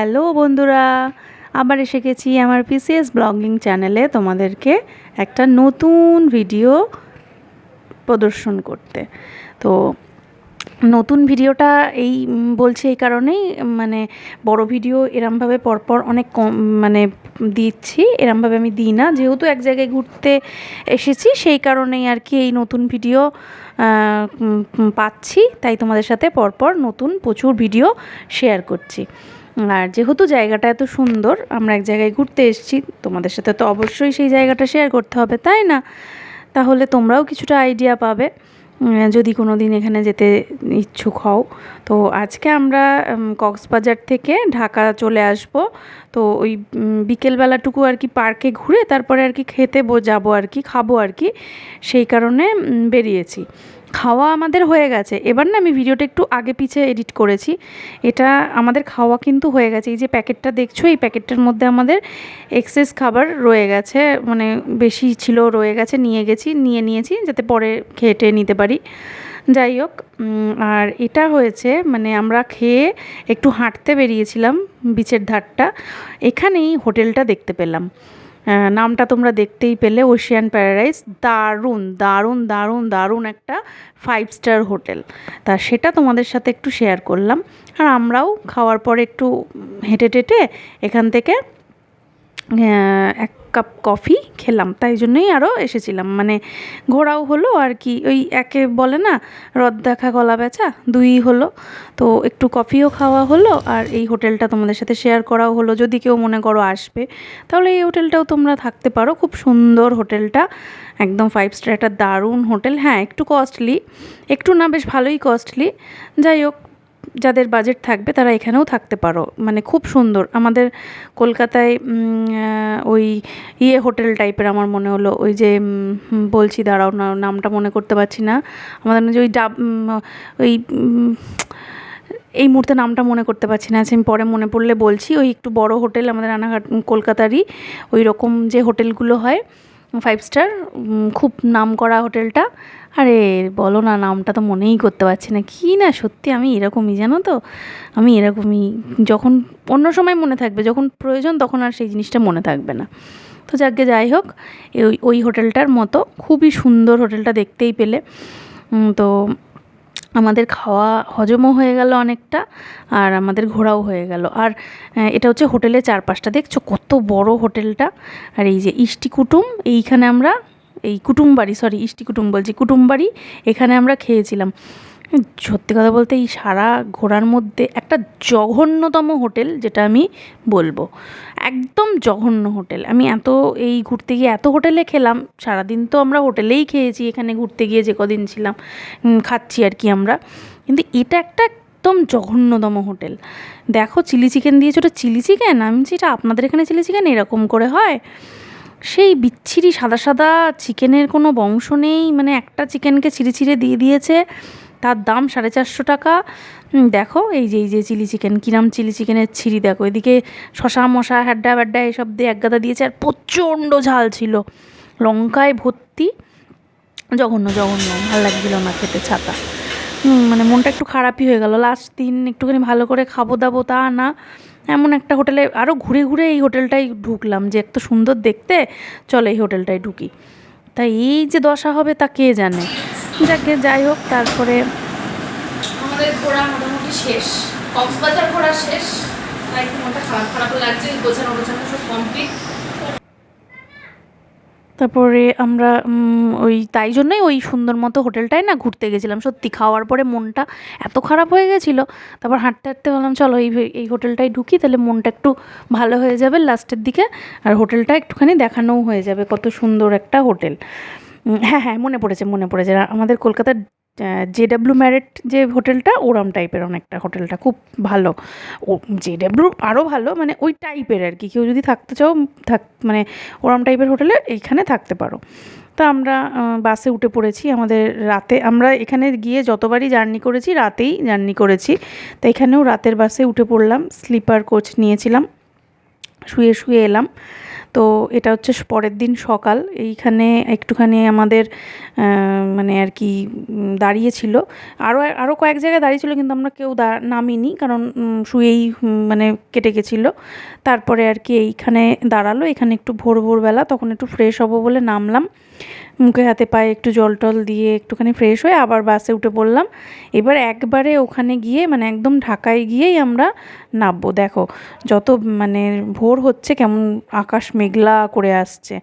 Hello বন্ধুরা, আবার এসে গেছি আমার পিসিএস ব্লগিং চ্যানেলে তোমাদেরকে একটা নতুন ভিডিও প্রদর্শন করতে। তো নতুন ভিডিওটা এই বলছি এই কারণেই মানে বড় ভিডিও এরমভাবে পরপর অনেক কম মানে দিচ্ছি, এরমভাবে আমি দিই না। যেহেতু এক জায়গায় ঘুরতে এসেছি, সেই কারণেই আর কি এই নতুন ভিডিও পাচ্ছি। তাই তোমাদের সাথে পরপর নতুন প্রচুর ভিডিও শেয়ার করছি। আর যেহেতু জায়গাটা এত সুন্দর, আমরা এক জায়গায় ঘুরতে এসেছি, তোমাদের সাথে তো অবশ্যই সেই জায়গাটা শেয়ার করতে হবে, তাই না? তাহলে তোমরাও কিছুটা আইডিয়া পাবে যদি কোনো দিন এখানে যেতে ইচ্ছুক হও। তো আজকে আমরা কক্সবাজার থেকে ঢাকা চলে আসব। তো ওই বিকেলবেলাটুকু আর কি পার্কে ঘুরে তারপরে আর কি খেতে যাব আর কি, খাব আর কি, সেই কারণে বেরিয়েছি। খাওয়া আমাদের হয়ে গেছে। এবার না আমি ভিডিওটা একটু আগে পিছে এডিট করেছি। এটা আমাদের খাওয়া কিন্তু হয়ে গেছে। এই যে প্যাকেটটা দেখছ, এই প্যাকেটটার মধ্যে আমাদের এক্সেস খাবার রয়ে গেছে। মানে বেশি ছিল, রয়ে গেছে, নিয়ে গেছি, নিয়ে নিয়েছি যাতে পরে খেটে নিতে পারি। যাই হোক আর এটা হয়েছে মানে আমরা খেয়ে একটু হাঁটতে বেরিয়েছিলাম, বিচের ধারটা। এখানেই হোটেলটা দেখতে পেলাম। নামটা তোমরা দেখতেই পেলে ওশিয়ান প্যারাডাইস দারুণ দারুণ দারুণ দারুণ একটা ফাইভ স্টার হোটেল তা সেটা তোমাদের সাথে একটু শেয়ার করলাম। আর আমরাও খাওয়ার পরে একটু হেঁটে টেটে এখান থেকে এক কাপ কফি খেলাম। তাই জন্যই আরও এসেছিলাম। মানে ঘোরাও হলো আর কি। ওই একে বলে না, রদ দেখা গলা বেচা দুই হলো। তো একটু কফিও খাওয়া হলো আর এই হোটেলটা তোমাদের সাথে শেয়ার করাও হলো। যদি কেউ মনে করো আসবে, তাহলে এই হোটেলটাও তোমরা থাকতে পারো। খুব সুন্দর হোটেলটা। একদম ফাইভ স্টার একটা দারুণ হোটেল। হ্যাঁ একটু কস্টলি একটু না, বেশ ভালোই কস্টলি যাই হোক যাদের বাজেট থাকবে তারা এখানেও থাকতে পারো। মানে খুব সুন্দর। আমাদের কলকাতায় ওই ইয়ে হোটেল টাইপের আমার মনে হলো ওই যে বলছি দাঁড়াও না নামটা মনে করতে পারছি না। আমাদের যে ওই ডাব ওই এই মুহূর্তে নামটা মনে করতে পারছি না। আচ্ছা, আমি পরে মনে পড়লে বলছি ওই একটু বড় হোটেল আমাদের রানাঘাট কলকাতারই ওই রকম যে হোটেলগুলো হয় ফাইভ স্টার খুব নাম করা হোটেলটা। আরে বলো না, নামটা তো মনেই করতে পারছি না। কি না সত্যি আমি এরকমই, জানো তো? আমি এরকমই। যখন অন্য সময় মনে থাকবে, যখন প্রয়োজন তখন আর সেই জিনিসটা মনে থাকবে না। তো যাকে যাই হোক ওই ওই হোটেলটার মতো খুবই সুন্দর হোটেলটা দেখতেই পেলে। তো আমাদের খাওয়া হজমও হয়ে গেল অনেকটা আর আমাদের ঘোরাও হয়ে গেল। আর এটা হচ্ছে হোটেলের চারপাশটা। দেখছ কত বড় হোটেলটা? আর এই যে ইষ্টি কুটুম, এইখানে আমরা, এই কুটুম বাড়ি সরি ইষ্টি কুটুম বলছি কুটুম বাড়ি এখানে আমরা খেয়েছিলাম। সত্যি কথা বলতে এই সারা ঘোরার মধ্যে একটা জঘন্যতম হোটেল যেটা আমি বলব। একদম জঘন্য হোটেল। আমি এত এই ঘুরতে গিয়ে এত হোটেলে খেলাম, সারাদিন তো আমরা হোটেলেই খেয়েছি, এখানে ঘুরতে গিয়ে যে কদিন ছিলাম খাচ্ছি আর কি আমরা। কিন্তু এটা একটা একদম জঘন্যতম হোটেল। দেখো চিলি চিকেন দিয়েছে, ওটা চিলি চিকেন? আমি এটা আপনাদের এখানে চিলি চিকেন এরকম করে হয়? সেই বিচ্ছিরি সাদা সাদা চিকেনের কোনো বংশ নেই মানে একটা চিকেনকে ছিঁড়ে ছিঁড়ে দিয়ে দিয়েছে। তার দাম সাড়ে চারশো টাকা। দেখো, এই যে এই যে চিলি চিকেন কিরাম চিলি চিকেনের ছিঁড়ি, দেখো, এদিকে শশা মশা, হ্যাড্ডা, ব্যাড্ডা, এসব দিয়ে একগাদা দিয়েছে আর প্রচণ্ড ঝাল ছিল। লঙ্কায় ভর্তি, জঘন্য জঘন্য, ভালো লাগছিল না খেতে ছাতা। মানে মনটা একটু খারাপই হয়ে গেল। লাস্ট দিন একটুখানি ভালো করে খাব দাবো তা না, এমন একটা হোটেলে আরও ঘুরে ঘুরে এই হোটেলটাই ঢুকলাম যে, এত সুন্দর দেখতে, চলো এই হোটেলটায় ঢুকি। তা এই যে দশা হবে তা কে জানে? যাকে যাই হোক, তারপরে আমাদের ঘোরা মোটামুটি শেষ। কক্সবাজার ঘোরা শেষ। তাই মনটা খারাপ খারাপ লাগছে গোছানো গোছানো সব কমপ্লিট তারপরে আমরা ওই তাই জন্যই ওই সুন্দর মতো হোটেলটায় না ঘুরতে গেছিলাম। সত্যি খাওয়ার পরে মনটা এত খারাপ হয়ে গেছিল, তারপর হাঁটতে হাঁটতে বললাম, চলো এই এই হোটেলটায় ঢুকি, তাহলে মনটা একটু ভালো হয়ে যাবে লাস্টের দিকে। আর হোটেলটা একটুখানি দেখানোও হয়ে যাবে, কত সুন্দর একটা হোটেল। হ্যাঁ হ্যাঁ মনে পড়েছে মনে পড়েছে। আমাদের কলকাতার জে ডাব্লিউ ম্যারেট যে হোটেলটা, ওরম টাইপের অনেকটা হোটেলটা, খুব ভালো। ও জে ডাব্লিউ আরও ভালো মানে ওই টাইপের আর কি। কেউ যদি থাকতে চাও, থাক মানে ওরম টাইপের হোটেলে এইখানে থাকতে পারো। তো আমরা বাসে উঠে পড়েছি আমাদের রাতে। আমরা এখানে গিয়ে যতবারই জার্নি করেছি, রাতেই জার্নি করেছি। তো এখানেও রাতের বাসে উঠে পড়লাম, স্লিপার কোচ নিয়েছিলাম। শুয়ে শুয়ে এলাম। তো এটা হচ্ছে পরের দিন সকাল। এইখানে একটুখানি আমাদের মানে আর কি দাঁড়িয়েছিল। আরও আরও কয়েক জায়গায় দাঁড়িয়েছিল কিন্তু আমরা কেউ দা নামিনি কারণ শুয়েই মানে কেটে গেছিল। তারপরে আর কি এইখানে দাঁড়াল। এখানে একটু ভোর, ভোরবেলা, তখন একটু ফ্রেশ হব বলে নামলাম। মুখে হাতে পায়ে একটু জল টল দিয়ে একটুখানি ফ্রেশ হয়ে আবার বাসে উঠে পড়লাম। এবার একবারে ওখানে গিয়ে মানে একদম ঢাকায় গিয়েই আমরা নামবো। দেখো, যত মানে ভোর হচ্ছে কেমন আকাশ মেঘলা করে আসছে।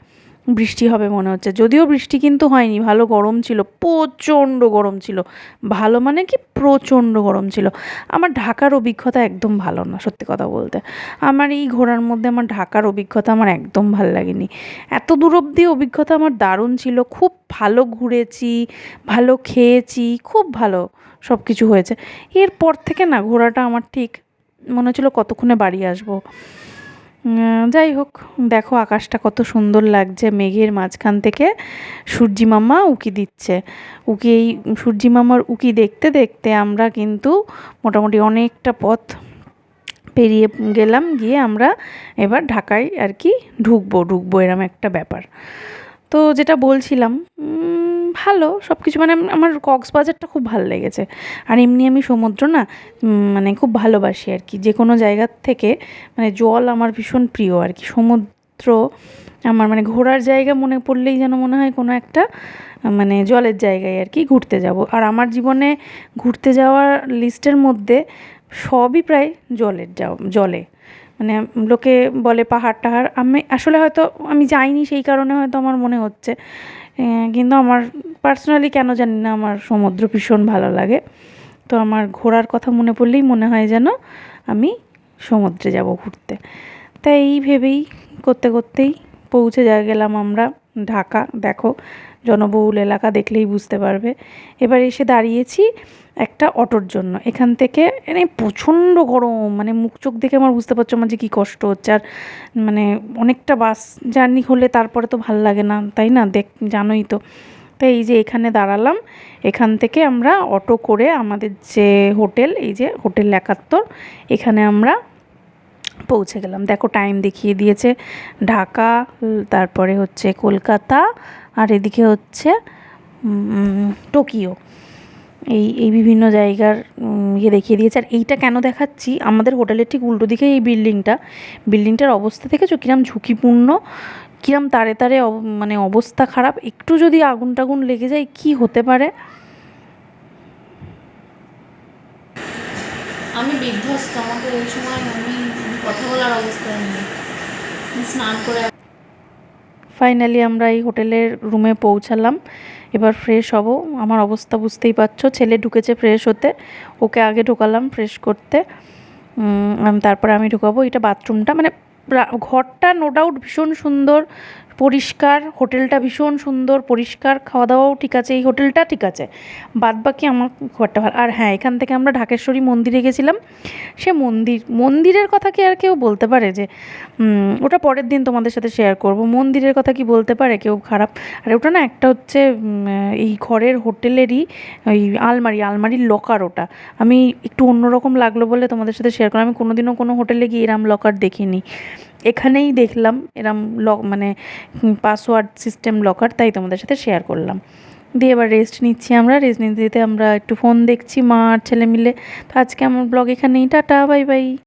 বৃষ্টি হবে মনে হচ্ছে। যদিও বৃষ্টি কিন্তু হয়নি, ভালো গরম ছিল, প্রচণ্ড গরম ছিল। ভালো মানে কি? প্রচণ্ড গরম ছিল। আমার ঢাকার অভিজ্ঞতা একদম ভালো না, সত্যি কথা বলতে। আমার এই ঘোরার মধ্যে আমার ঢাকার অভিজ্ঞতা আমার একদম ভালো লাগেনি। এত দূর অবধি অভিজ্ঞতা আমার দারুণ ছিল। খুব ভালো ঘুরেছি, ভালো খেয়েছি, খুব ভালো সব কিছু হয়েছে। এরপর থেকে না, ঘোরাটা আমার ঠিক মনে হচ্ছিল কতক্ষণে বাড়ি আসব। যাই হোক, দেখো আকাশটা কত সুন্দর লাগছে। মেঘের মাঝখান থেকে সূর্যি মামা উকি দিচ্ছে। উকি এই সূর্যি মামার উকি দেখতে দেখতে আমরা কিন্তু মোটামুটি অনেকটা পথ পেরিয়ে গেলাম, গিয়ে আমরা এবার ঢাকায় আর কি ঢুকবো ঢুকবো এরম একটা ব্যাপার। তো যেটা বলছিলাম ভালো সব কিছু মানে আমার কক্সবাজারটা খুব ভালো লেগেছে। আর এমনি আমি সমুদ্র না মানে খুব ভালোবাসি আর কি। যে কোনো জায়গার থেকে মানে জল আমার ভীষণ প্রিয় আর কি। সমুদ্র আমার মানে ঘোরার জায়গা মনে পড়লেই যেন মনে হয় কোনো একটা মানে জলের জায়গায় আর কি ঘুরতে যাব। আর আমার জীবনে ঘুরতে যাওয়ার লিস্টের মধ্যে সবই প্রায় জলের জলে। মানে লোকে বলে পাহাড় টাহাড় আমি আসলে হয়তো, আমি যাইনি সেই কারণে হয়তো আমার মনে হচ্ছে। কিন্তু আমার পার্সোনালি কেন জানি না, আমার সমুদ্র ভীষণ ভালো লাগে। তো আমার ঘোরার কথা মনে পড়লেই মনে হয় যেন আমি সমুদ্রে যাব ঘুরতে। তাই এই ভেবেই করতে, করতেই পৌঁছে যা গেলাম আমরা ঢাকা। দেখো জনবহুল এলাকা দেখলেই বুঝতে পারবে। এবার এসে দাঁড়িয়েছি একটা অটোর জন্য। এখান থেকে মানে প্রচণ্ড গরম মানে মুখ চোখ দেখে আমার বুঝতে পারছ আমার যে কী কষ্ট হচ্ছে। আর মানে অনেকটা বাস জার্নি হলে তারপরে তো ভালো লাগে না, তাই না? দেখ, জানোই তো। তাই এই যে এখানে দাঁড়ালাম, এখান থেকে আমরা অটো করে আমাদের যে হোটেল, এই যে হোটেল একাত্তর, এখানে আমরা পৌঁছে গেলাম। দেখো টাইম দেখিয়ে দিয়েছে। ঢাকা, তারপরে হচ্ছে কলকাতা আর এদিকে হচ্ছে টোকিও। এই এই বিভিন্ন জায়গার ইয়ে দেখিয়ে দিয়েছে। আর এইটা কেন দেখাচ্ছি? আমাদের হোটেলের ঠিক উল্টো দিকে এই বিল্ডিংটা। বিল্ডিংটার অবস্থা দেখেছ? কিরম ঝুঁকিপূর্ণ, কিরম তারে তারে মানে অবস্থা খারাপ। একটু যদি আগুন টাগুন লেগে যায়, কি হতে পারে? আমি বিধ্বস্ত। আমাকে এই সময় আমি কথা বলার অবস্থায় নেই। স্নান করে ফাইনালি আমরা এই হোটেলের রুমে পৌঁছালাম। এবার ফ্রেশ হব। আমার অবস্থা বুঝতেই পারছ, ছেলে ঢুকেছে ফ্রেশ হতে। ওকে আগে ঢোকালাম ফ্রেশ করতে। তারপরে আমি ঢুকাবো। এটা বাথরুমটা মানে ঘরটা নো ডাউট ভীষণ সুন্দর। পরিষ্কার, হোটেলটা ভীষণ সুন্দর, পরিষ্কার খাওয়া দাওয়াও ঠিক আছে, এই হোটেলটা ঠিক আছে। বাদ বাকি আমার একটা ভালো। আর হ্যাঁ এখান থেকে আমরা ঢাকেশ্বরী মন্দিরে গেছিলাম। সে মন্দির, মন্দিরের কথা কি আর কেউ বলতে পারে যে ওটা পরের দিন তোমাদের সাথে শেয়ার করব। মন্দিরের কথা কি বলতে পারে কেউ খারাপ? আর ওটা না একটা হচ্ছে এই ঘরের হোটেলেরই ওই আলমারি, আলমারির লকার ওটা। আমি একটু অন্যরকম লাগল বলে তোমাদের সাথে শেয়ার করলাম। আমি কোনোদিনও কোনো হোটেলে গিয়ে এরম লকার দেখিনি। এখানেই দেখলাম এরম লক মানে পাসওয়ার্ড সিস্টেম লকার তাই তোমাদের সাথে শেয়ার করলাম। দিয়ে এবার রেস্ট নিচ্ছি আমরা রেস্ট নিতে আমরা একটু ফোন দেখছি, মা আর ছেলে মিলে। তো আজকে আমার ব্লগ এখানেই, টাটা বাই বাই